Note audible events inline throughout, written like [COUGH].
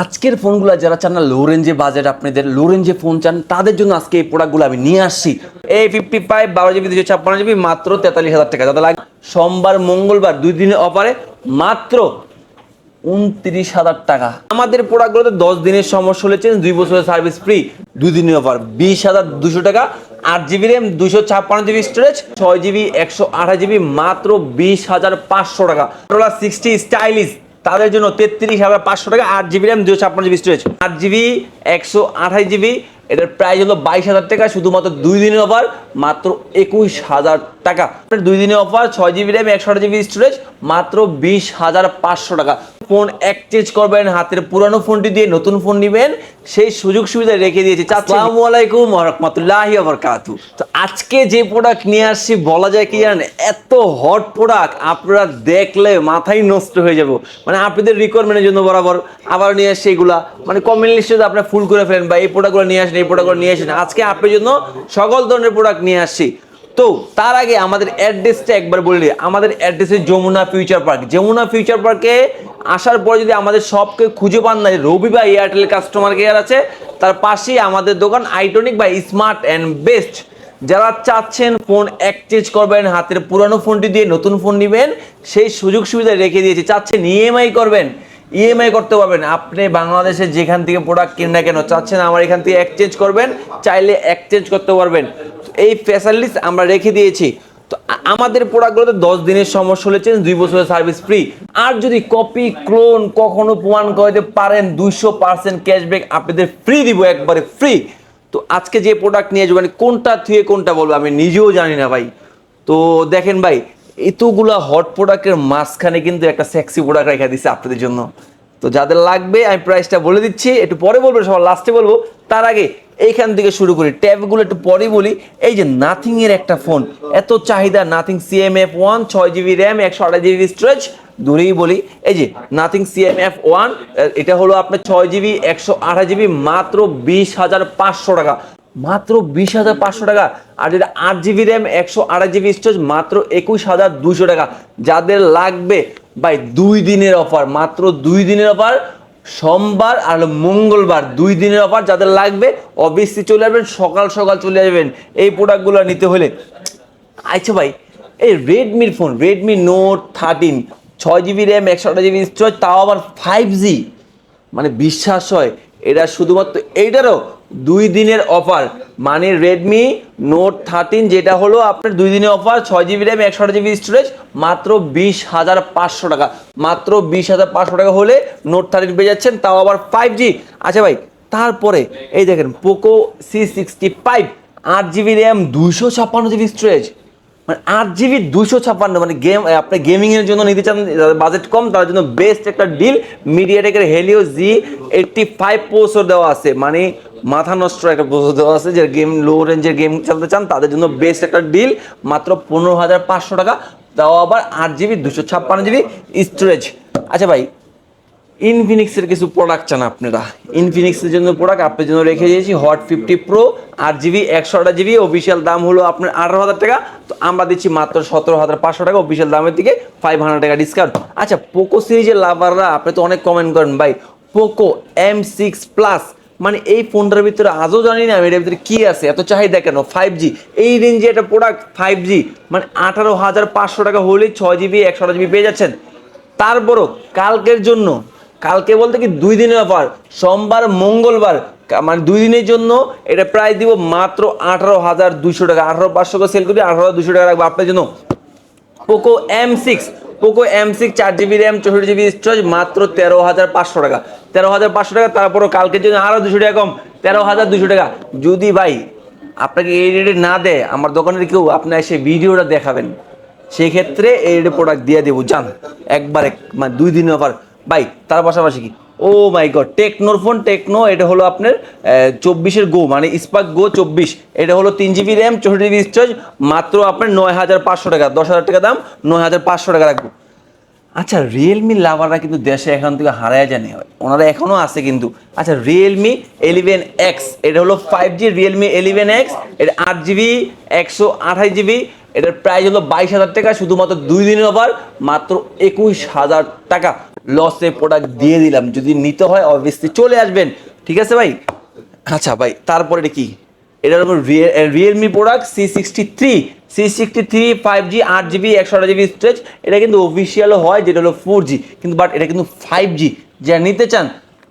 আজকের ফোনগুলো যারা চান না লো রেঞ্জে বাজেট আপনাদের লো রেঞ্জে ফোন চান, তাদের জন্য আজকে এই প্রোডাক্টগুলো আমি নিয়ে আসছি। এই ফিফটি ফাইভ বারো জিবি দুশো ছাপ্পান্ন জিবি মাত্র তেতাল্লিশ হাজার টাকা। যাদের লাগে সোমবার, মঙ্গলবার দুই দিনের অফারে মাত্র উনত্রিশ হাজার টাকা। আমাদের প্রোডাক্টগুলোতে দশ দিনের সমস্যা হলে দুই বছরের সার্ভিস ফ্রি দুই দিনের অফার বিশ হাজার দুশো টাকা, আট জিবি র্যাম দুশো ছাপ্পান্ন জিবি স্টোরেজ ছয় জিবি একশো আঠাশ জিবি মাত্র বিশ হাজার পাঁচশো টাকা। সিক্সটি স্টাইলিশ তাদের জন্য তেত্রিশ হাজার পাঁচশো টাকা আট জিবি র্যাম, দুশো ছাপ্পান্ন জিবি স্টোরেজ আট জিবি, একশো আঠাশ জিবি এটার প্রাইস হলো বাইশ হাজার টাকা শুধুমাত্র দুই দিনের অফার মাত্র একুশ হাজার টাকা। দুই দিনের অফার ছয় জিবি র্যাম একশো আঠাশ জিবি স্টোরেজ মাত্র বিশ হাজার পাঁচশো টাকা। ফোন এক্সচেঞ্জ করবেন হাতের পুরানো ফোনটি দিয়ে নতুন ফোন নেবেন সেই সুযোগ সুবিধা রেখে দিয়েছি। আসসালামু আলাইকুম রহমতুল্লাহি তো আজকে যে প্রোডাক্ট নিয়ে আসছি বলা যায় কি জানেন এত হট প্রোডাক্ট আপনারা দেখলে মাথায় নষ্ট হয়ে যাব। মানে আপনাদের রিকোয়ারমেন্টের জন্য বরাবর আবার নিয়ে আসছি এগুলা। মানে কমেন্ট লিস্টে আপনারা ফুল করে ফেলেন বা এই প্রোডাক্টগুলো নিয়ে আসেন এই প্রোডাক্টগুলো নিয়ে আসেন আজকে আপনার জন্য সকল ধরনের প্রোডাক্ট নিয়ে আসছি। তো তার আগে আমাদের অ্যাড্রেসটা একবার বলে আমাদের অ্যাড্রেসে Jamuna future park Jamuna future পার্কে আসার পরে যদি আমাদের সবকে খুঁজে পান না রবি বা এয়ারটেল কাস্টমার কেয়ার আছে, তার পাশেই আমাদের দোকান আইটনিক বা স্মার্ট অ্যান্ড বেস্ট যারা চাচ্ছেন ফোন এক্সচেঞ্জ করবেন, হাতের পুরানো ফোনটি দিয়ে নতুন ফোন নেবেন, সেই সুযোগ সুবিধা রেখে দিয়েছে। চাচ্ছেন ইএমআই করবেন। ইএমআই করতে পারবেন। আপনি বাংলাদেশে যেখান থেকে প্রোডাক্ট কিন না কেন, চাচ্ছেন আমার এখান থেকে এক্সচেঞ্জ করবেন, চাইলে এক্সচেঞ্জ করতে পারবেন। এই ফ্যাসিলিটিস আমরা রেখে দিয়েছি। তো আমাদের প্রোডাক্টগুলোতে দশ দিনের সমস্যা হলে দুই বছরের সার্ভিস ফ্রি আর যদি কপি ক্লোন কখনো প্রমাণ করতে পারেন, দুইশো পার্সেন্ট ক্যাশব্যাক আপনাদের ফ্রি দিব, একবারে ফ্রি তো আজকে যে প্রোডাক্ট নিয়ে যাবেন, কোনটা থুয়ে কোনটা বলব আমি নিজেও জানি না ভাই। তো দেখেন ভাই এতগুলা হট প্রোডাক্টের মাঝখানে কিন্তু একটা সেক্সি প্রোডাক্ট রেখে দিচ্ছে আপনাদের জন্য। তো যাদের লাগবে, আমি প্রাইসটা বলে দিচ্ছি, একটু পরে বলব, সবার লাস্টে বলব, তার আগে এইখান থেকে শুরু করি। ট্যাবগুলো একটু পরে বলি, এই যে নাথিং এর একটা ফোন এত চাহিদা নাথিং সিএমএফ ওয়ান ছয় জিবি র্যাম একশো আঠাশ জিবি স্টোরেজ দূরেই বলি, এই যে নাথিং সিএমএফ ওয়ান এটা হলো আপনার ছয় জিবি একশো আঠাশ জিবি মাত্র বিশ হাজার পাঁচশো টাকা। মাত্র বিশ হাজার পাঁচশো টাকা। আর যেটা আট জিবি র্যাম একশো আড়াই জিবি স্টোরেজ মাত্র একুশ হাজার দুশো টাকা। যাদের লাগবে ভাই, দুই দিনের অফার মাত্র দুই দিনের অফার সোমবার আর মঙ্গলবার, দুই দিনের অফার যাদের লাগবে অবশ্যই চলে আসবেন, সকাল সকাল চলে আসবেন। এই প্রোডাক্টগুলো নিতে হলে আচ্ছা ভাই, এই রেডমির ফোন রেডমি নোট থার্টিন ছয় জিবি র্যাম একশো আঠাশ জিবি স্টোরেজ তাও আবার ফাইভ জি মানে বিশ্বাস হয়, এটা শুধুমাত্র এইটারও দুই দিনের অফার মানে রেডমি নোট থার্টিন যেটা হলো আপনার দুই দিনের অফার ছয় জিবি র্যাম একশো জিবি স্টোরেজ মাত্র বিশ হাজার পাঁচশো টাকা। মাত্র বিশ হাজার পাঁচশো টাকা হলে নোট থার্টিন পেয়ে যাচ্ছেন, তাও আবার ফাইভ জি আচ্ছা ভাই, তারপরে, এই দেখেন পোকো সি সিক্সটি ফাইভ আট জিবি র্যাম দুইশো ছাপ্পান্ন জিবি স্টোরেজ মানে আট জিবি দুশো ছাপ্পান্ন মানে গেম আপনি গেমিংয়ের জন্য নিতে চান, যাদের বাজেট কম তার জন্য বেস্ট একটা deal মিডিয়াটেকের Helio G eighty five processor দেওয়া আছে। মানে মাথা নষ্ট একটা প্রসেসর দেওয়া আছে যে গেম লো রেঞ্জের গেম খেলতে চান, তাদের জন্য বেস্ট একটা ডিল মাত্র পনেরো হাজার পাঁচশো টাকা, তাও আবার আট জিবি দুশো ছাপ্পান্ন জিবি স্টোরেজ আচ্ছা ভাই ইনফিনিক্সের কিছু প্রোডাক্ট চান আপনারা? ইনফিনিক্সের জন্য প্রোডাক্ট আপনার জন্য রেখে দিয়েছি হট ফিফটি প্রো আট জিবি একশো আট জিবি অফিসিয়াল দাম হলো আপনার আঠারো হাজার টাকা। তো আমরা দিচ্ছি মাত্র সতেরো হাজার পাঁচশো টাকা অফিসিয়াল দামের দিকে ফাইভ হান্ড্রেড টাকা ডিসকাউন্ট আচ্ছা পোকো সিরিজের লাভাররা আপনি তো অনেক কমেন্ট করেন, ভাই পোকো এম সিক্স প্লাস মানে এই ফোনটার ভিতরে আজও জানি না আমি এটার ভিতরে কী আছে, এত চাহিদা কেন? ফাইভ জি এই রেঞ্জে একটা প্রোডাক্ট ফাইভ জি মানে আঠারো হাজার পাঁচশো টাকা হলেই ছয় জিবি একশো জিবি পেয়ে যাচ্ছেন। তারপরও কালকের জন্য, কালকে বলতে কি দুই দিনের অফার সোমবার, মঙ্গলবার মানে দুই দিনের জন্য এটা প্রায় দিব মাত্র আঠারো হাজার দুশো টাকা। আঠারো পাঁচশো করে সেল করি আঠারো দুশো টাকা রাখব আপনার জন্য। Poco M six Poco M six চার জিবি র্যাম চৌষট্টি জিবি স্টোরেজ মাত্র তেরো হাজার পাঁচশো টাকা। তেরো হাজার পাঁচশো টাকা, তারপরও কালকের জন্য আরও দুশো টাকা কম, তেরো হাজার দুশো টাকা। যদি ভাই আপনাকে এই রেটে না দেয়, আমার দোকানের কেউ আপনার এসে ভিডিওটা দেখাবেন সেই ক্ষেত্রে এই রেটে প্রোডাক্ট দিয়ে দেবো। জান একবারে মানে দুই দিন অফার ভাই, তার পাশাপাশি কি? ও মাই গড, টেকনোর ফোন, টেকনো, এটা হলো আপনার চব্বিশের গো মানে স্পার্ক গো চব্বিশ। এটা হলো তিন জিবি র্যাম, চৌষট্টি জিবি স্টোরেজ মাত্র আপনার নয় হাজার পাঁচশো টাকা, দশ হাজার টাকা দাম, নয় হাজার পাঁচশো টাকা রাখব আচ্ছা রিয়েলমি লাভাররা কিন্তু দেশে এখন থেকে হারায় জানে ওনারা এখনও আছে কিন্তু। আচ্ছা রিয়েলমি এলিভেন এক্স এটা হলো five G Realme eleven X এটা আট জিবি, একশো আঠাশ জিবি, এটার প্রাইস হলো বাইশ হাজার টাকা, শুধুমাত্র দুই দিনের অফার মাত্র একুশ হাজার টাকা। লসে প্রোডাক্ট দিয়ে দিলাম। যদি নিতে হয় অবভিয়াসলি চলে আসবেন। ঠিক আছে ভাই? আচ্ছা ভাই, তারপরে এটা কি? এটা হলো Realme product C sixty three C sixty three five G আট জিবি একশো আট জিবি স্টোরেজ এটা কিন্তু অফিসিয়ালও হয়, যেটা হলো ফোর জি কিন্তু বাট এটা কিন্তু ফাইভ জি যারা নিতে চান,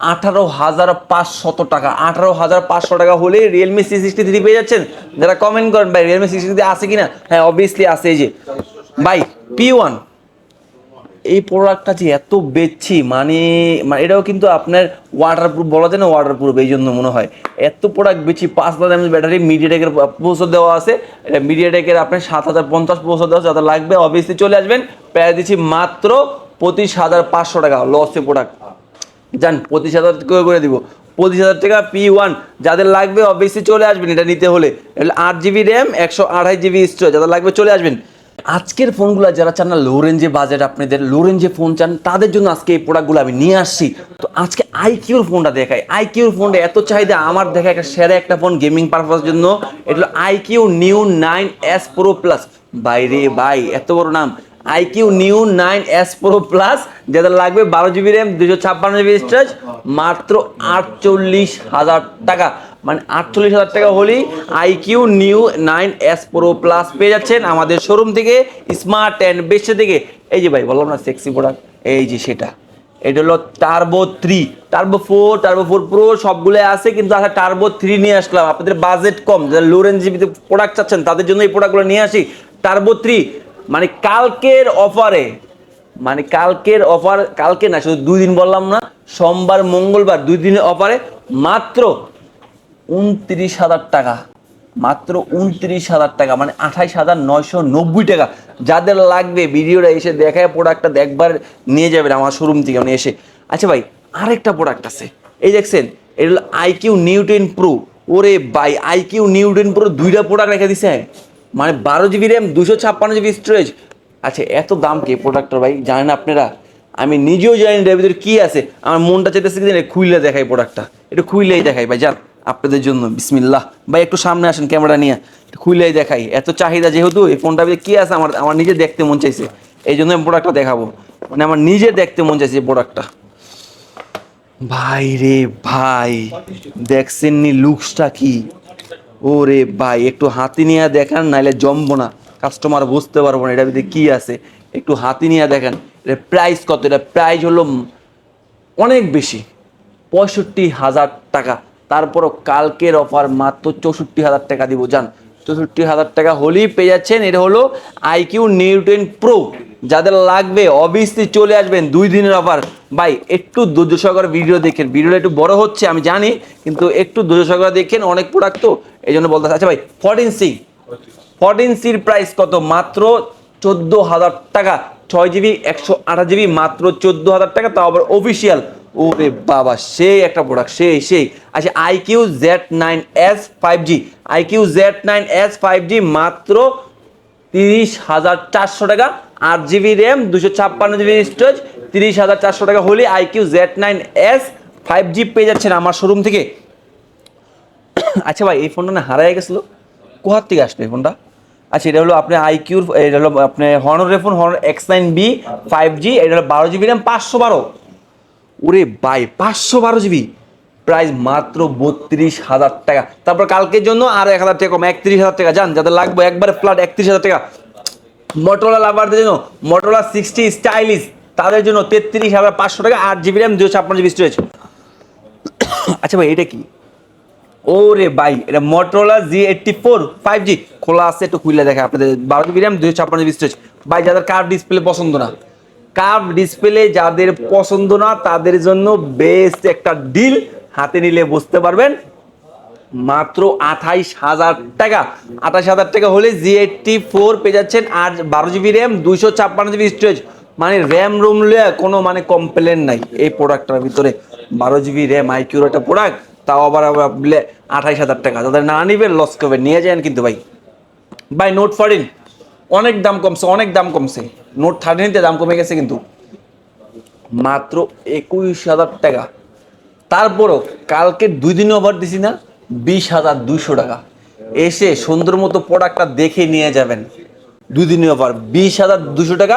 আঠারো হাজার পাঁচশত টাকা। আঠারো হাজার পাঁচশো টাকা হলে রিয়েলমি সি সিক্সটি থ্রি পেয়ে যাচ্ছেন। যারা কমেন্ট করেন, ভাই রিয়েলমি সিক্সটি থ্রি আছে কিনা? হ্যাঁ অবভিয়াসলি আছে এই যে। ভাই পি ওয়ান এই প্রোডাক্টটা যে এত বেচছি মানে মানে এটাও কিন্তু আপনার ওয়াটারপ্রুফ বলা যায় না ওয়াটারপ্রুফ এই জন্য মনে হয়। এত প্রোডাক্ট বেচি পাঁচ হাজার এমএস ব্যাটারি মিডিয়াটেকের প্রসেসর দেওয়া আছে। এটা মিডিয়াটেকের আপনার সাত হাজার পঞ্চাশ প্রসেসর দেওয়া যাদের লাগবে। অবভিয়াসলি চলে আসবেন প্রায় দিচ্ছি মাত্র পঁচিশ হাজার পাঁচশো টাকা লসে প্রোডাক্ট যান পঁচিশ হাজার করে দিব। পঁচিশ হাজার টাকা পি ওয়ান যাদের লাগবে অবভিয়াসলি চলে আসবেন এটা নিতে হলে। আট জিবি র্যাম একশো আড়াই জিবি স্টোরেজ যাদের লাগবে চলে আসবেন। আজকের ফোনগুলো যারা চান না লো রেঞ্জে বাজেট আপনাদের লো রেঞ্জে ফোন চান, তাদের জন্য আজকে এই প্রোডাক্টগুলো আমি নিয়ে আসছি। তো আজকে আইকিউর ফোনটা দেখাই। আইকিউর ফোনটা এত চাহিদা, আমার দেখা একটা সেরা একটা ফোন গেমিং পারপাসের জন্য। এটা iQOO Neo nine S Pro plus বাইরে বাই এত বড় নাম। IQOO Neo nine S Pro plus যাদের লাগবে বারো জিবি র্যাম দুশো ছাপ্পান্ন জিবি স্টোরেজ মাত্র আটচল্লিশ হাজার টাকা। মানে আটচল্লিশ হাজার টাকা হলেই iQOO Neo nine S Pro plus পেয়ে যাচ্ছেন আমাদের শোরুম থেকে স্মার্ট অ্যান্ড বেস্ট থেকে। এই যে ভাই, বললাম না সেক্সি প্রোডাক্ট এই যে সেটা। এটা হলো Turbo three Turbo four Turbo four Pro সবগুলো আছে, কিন্তু আচ্ছা টার্বো থ্রি নিয়ে আসলাম। আপনাদের বাজেট কম। যারা লো রেঞ্জ জিবিতে প্রোডাক্ট চাচ্ছেন, তাদের জন্য এই প্রোডাক্টগুলো নিয়ে আসি। টার্বো থ্রি মানে কালকের অফারে মানে কালকের অফার কালকে না, শুধু দুই দিন বললাম না, সোমবার, মঙ্গলবার, দুই দিনের অফারে মাত্র উনত্রিশ হাজার টাকা। মাত্র উনত্রিশ হাজার টাকা মানে আঠাইশ হাজার নয়শো নব্বই টাকা। যাদের লাগবে ভিডিওটা এসে দেখায় প্রোডাক্টটা একবার নিয়ে যাবেন আমার শোরুম থেকে মানে এসে। আচ্ছা ভাই, আরেকটা প্রোডাক্ট আছে। এই দেখছেন, এটা হলো আইকিউ নিউটেন প্রো ওরে ভাই আইকিউ নিউটেন প্রো দুইটা প্রোডাক্ট রেখে দিছে। মানে বারো জিবি র্যাম দুশো ছাপ্পান্ন জিবি স্টোরেজ আচ্ছা এত দাম কি প্রোডাক্টটার ভাই? জানেন আপনারা? আমি নিজেও জানি এর ভিতরে কী আছে। আমার মনটা চাইতেছে কি জানি খুইলে দেখাই প্রোডাক্টটা একটু খুইলেই দেখাই ভাই, যান। আপনাদের জন্য। বিসমিল্লাহ। ভাই, একটু সামনে আসেন ক্যামেরা নিয়ে। খুইলেই দেখাই। এত চাহিদা যেহেতু, এই ফোনটা কি আছে? আমার আমার নিজে দেখতে মন চাইছে। এই জন্য প্রোডাক্টটা দেখাবো। মানে আমার নিজে দেখতে মন চাইছে প্রোডাক্টটা ভাই রে ভাই দেখছেন নি লুকসটা কি? ওরে ভাই, একটু হাতি নিয়ে দেখান, নাইলে জমবো না। কাস্টমার বুঝতে পারব না এটা ভিতরে কি আছে। একটু হাতি নিয়ে দেখেন। এটা প্রাইস কত? এটা প্রাইস হলো অনেক বেশি। পঁয়ষট্টি হাজার টাকা। তারপরও কালকের অফার মাত্র চৌষট্টি হাজার টাকা দিব যান চৌষট্টি হাজার টাকা হলেই পেয়ে যাচ্ছেন, এটা হলো আইকিউ নিউটেন প্রো যাদের লাগবে অবভিয়াসলি চলে আসবেন দুই দিনের অফার ভাই, একটু ধৈর্য ভিডিও দেখেন। ভিডিওটা একটু বড় হচ্ছে, আমি জানি, কিন্তু একটু ধৈর্য দেখেন, অনেক প্রোডাক্ট তো এই জন্য বলতে আচ্ছা ভাই ফোরটিন সি ফোরটিন সির প্রাইস কত? মাত্র চোদ্দ হাজার টাকা। ছয় জিবি একশো আঠাশ জিবি মাত্র চোদ্দ হাজার টাকা, তাও আবার অফিসিয়াল ওরে বাবা, সেই একটা প্রোডাক্ট সেই সেই। আচ্ছা iQOO Z nine S five G iQOO Z nine S five G মাত্র তিরিশ হাজার চারশো টাকা, আট জিবি র্যাম দুশো ছাপ্পান্ন জিবি স্টোরেজ তিরিশ হাজার চারশো টাকা হলে iQOO Z nine S five G পেয়ে যাচ্ছেন আমার শোরুম থেকে। আচ্ছা ভাই, এই ফোনটা না হারাই গেছিল। কোহার থেকে আসলো এই ফোনটা আচ্ছা এটা হলো আপনার আইকিউর এটা হলো আপনার হর্নের phone horn X nine B five G এটা হলো বারো জিবি র্যাম পাঁচশো বারো। ওরে বাই পাঁচশো বারো জিবি। প্রাইস মাত্র বত্রিশ হাজার টাকা। তারপর কালকের জন্য আরও এক হাজার টাকা কম, একত্রিশ হাজার টাকা। যান যাদের লাগবে একবারে ফ্ল্যাট একত্রিশ হাজার টাকা। মোটরোলা লাভারদের জন্য মোটরোলা সিক্সটি স্টাইলিশ তাদের জন্য তেত্রিশ হাজার পাঁচশো টাকা, আট জিবি র্যাম দুশো ছাপ্পান্ন জিবি স্টোরেজ [COUGHS] আচ্ছা ভাই, এটা কি? ও রে এটা Motorola G eighty four five G খোলা আছে, একটু খুলে দেখে আপনাদের। বারো জিবি র্যাম দুশো ছাপ্পান্ন জিবি স্টোরেজ ভাই, যাদের কার ডিসপ্লে পছন্দ না। কার্ভ ডিসপ্লে যাদের পছন্দ না, তাদের জন্য বেস্ট একটা ডিল হাতে নিলে বুঝতে পারবেন। মাত্র আঠাইশ হাজার টাকা। আঠাশ হাজার টাকা হলে জি এইটটি ফোর পেয়ে যাচ্ছেন আর বারো জিবি র্যাম দুইশো ছাপ্পান্ন জিবি স্টোরেজ মানে র্যাম রুম কোনো মানে কমপ্লেন নাই। এই প্রোডাক্টটার ভিতরে বারো জিবি র্যাম আইকিউর একটা প্রোডাক্ট তাও আবার আঠাইশ হাজার টাকা। যাদের না নিবেন লস করবেন। নিয়ে যান কিন্তু ভাই। ভাই নোট ফোরটিন অনেক দাম কমছে, অনেক দাম কমছে। নোট থার্টিনতে দাম কমে গেছে কিন্তু। মাত্র একুশ হাজার টাকা। তারপরও কালকে দুই দিন ওভার দিছি না, বিশ হাজার দুইশো টাকা। এসে সুন্দর মতো প্রোডাক্টটা দেখে নিয়ে যাবেন। দুই দিনে ওভার বিশ হাজার দুশো টাকা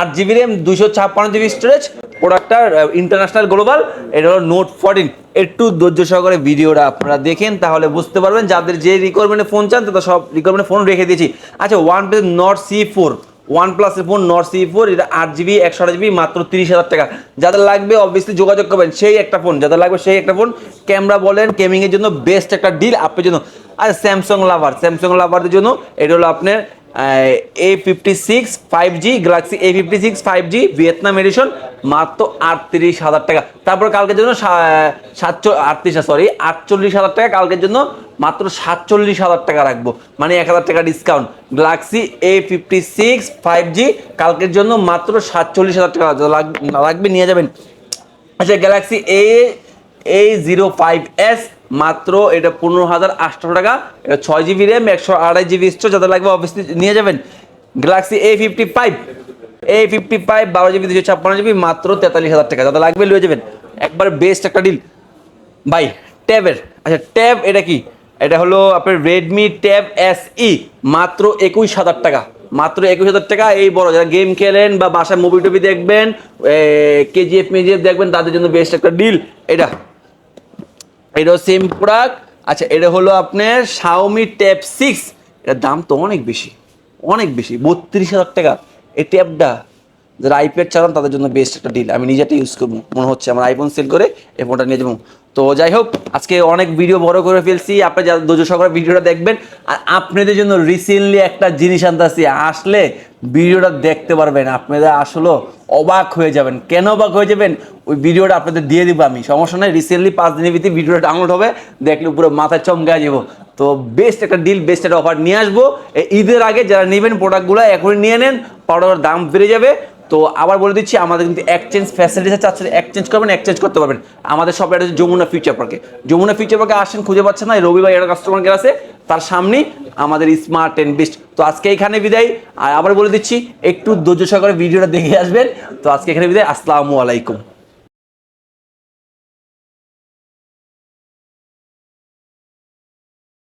আট জিবি র্যাম দুশো ছাপ্পান্ন জিবি স্টোরেজ প্রোডাক্টটা ইন্টারন্যাশনাল গ্লোবাল এটা হলো নোট ফোরটিন একটু ধৈর্য সহকারে ভিডিওটা আপনারা দেখেন, তাহলে বুঝতে পারবেন, যাদের যে রিকোয়ারমেন্টে ফোন চান, তাদের সব রিকোয়ারমেন্টে ফোন রেখে দিয়েছি। আচ্ছা one plus Nord C four one প্লাসের ফোন নট সি ফোর এটা আট জিবি, একশো আট জিবি, মাত্র তিরিশ হাজার টাকা। যাদের লাগবে অবভিয়াসলি যোগাযোগ করবেন, সেই একটা ফোন যাদের লাগবে সেই একটা ফোন ক্যামেরা বলেন গেমিংয়ের জন্য বেস্ট একটা ডিল আপনার জন্য। আর স্যামসাং লাভার স্যামসাং লাভারদের জন্য, এটা হলো আপনার A fifty six five G Galaxy A fifty six five G Vietnam edition মাত্র আটত্রিশ হাজার টাকা। তারপর কালকের জন্য সাতচল্লিশ, আটত্রিশ সরি আটচল্লিশ হাজার টাকা, কালকের জন্য মাত্র সাতচল্লিশ হাজার টাকা রাখব। মানে এক হাজার টাকা discount Galaxy A fifty six five G কালকের জন্য মাত্র সাতচল্লিশ হাজার টাকা লাগ- লাগবে নিয়ে যাবেন। আচ্ছা Galaxy A A zero five S মাত্র এটা পনেরো হাজার আটশো টাকা। এটা ছয় জিবি র্যাম একশো আড়াই জিবি স্টোর যাদের লাগবে অবশ্যই নিয়ে যাবেন। Galaxy A fifty five A fifty five বারো জিবি দুশো ছাপ্পান্ন জিবি মাত্র তেতাল্লিশ হাজার টাকা। যাদের লাগবে নিয়ে যাবেন। একবার বেস্ট একটা ডিল ভাই ট্যাবের আচ্ছা ট্যাব এটা কি? এটা হলো আপনার রেডমি ট্যাব এস ই মাত্র একুশ হাজার টাকা। মাত্র একুশ হাজার টাকা। এই বড়, যারা গেম খেলেন বা বাসায় মুভি টুভি দেখবেন কেজিএফ মেজিএফ দেখবেন, তাদের জন্য বেস্ট একটা ডিল এটা। এটাও সেম প্রোডাক্ট আচ্ছা এটা হলো আপনার শাওমি ট্যাব সিক্স এটার দাম তো অনেক বেশি অনেক বেশি, বত্রিশ হাজার টাকা। এই ট্যাবটা যারা আইপ্যাড চালান, তাদের জন্য বেস্ট একটা ডিল আমি নিজেটা ইউজ করব, মনে হচ্ছে আমার আইফোন সেল করে এই ফোনটা নিয়ে যাব। তো যাই হোক, আজকে অনেক ভিডিও বড় করে ফেলছি। আপনি যারা ধৈর্য সহকারে ভিডিওটা দেখবেন, আর আপনাদের জন্য রিসেন্টলি একটা জিনিস আনতেছি আসলে ভিডিওটা দেখতে পারবেন, আপনাদের আসলে অবাক হয়ে যাবেন। কেন অবাক হয়ে যাবেন? ওই ভিডিওটা আপনাদের দিয়ে দিব আমি। সমস্যা নাই রিসেন্টলি পাঁচ দিনের ভিতরে ভিডিওটা ডাউনলোড হবে, দেখলে পুরো মাথায় চমকে যাব। তো বেস্ট একটা ডিল বেস্ট একটা অফার নিয়ে আসব। ঈদের আগে যারা নেবেন প্রোডাক্টগুলো এখনই নিয়ে নেন প্রোডাক্টের দাম বেড়ে যাবে। তো আবার বলে দিচ্ছি, আমাদের কিন্তু এক্সচেঞ্জ ফ্যাসিলিটি চাচ্ছেন এক্সচেঞ্জ করবেন এক্সচেঞ্জ করতে পারবেন। আমাদের সব এটা যমুনা ফিউচার পার্কে যমুনা ফিউচার পার্কে আসেন, খুঁজে পাচ্ছেন না রবিবার একটা কাস্টমার কেয়ার আছে। তার সামনে আমাদের স্মার্ট এন্ড বেস্ট তো আজকে এখানে বিদায়। আর আবার বলে দিচ্ছি, একটু ধৈর্য সহকারে ভিডিওটা দেখে আসবেন। তো আজকে এখানে বিদায়। আসসালামু আলাইকুম।